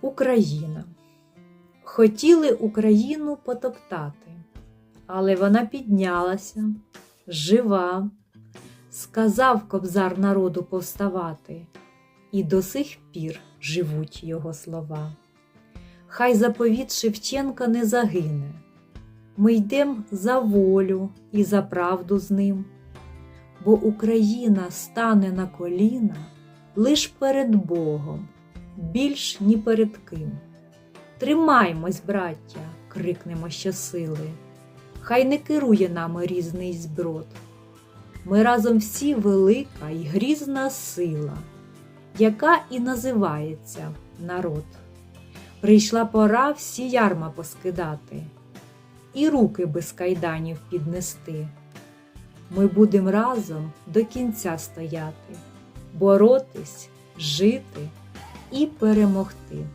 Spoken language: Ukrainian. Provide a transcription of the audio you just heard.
Україна. Хотіли Україну потоптати, але вона піднялася, жива, сказав кобзар народу повставати, і до сих пір живуть його слова. Хай заповіт Шевченка не загине. Ми йдем за волю і за правду з ним, бо Україна стане на коліна лиш перед Богом, більш ні перед ким. Тримаймось, браття, крикнемо щосили, хай не керує нами різний зброд. Ми разом всі велика й грізна сила, яка і називається народ. Прийшла пора всі ярма поскидати і руки без кайданів піднести. Ми будем разом до кінця стояти, боротись, жити і перемогти.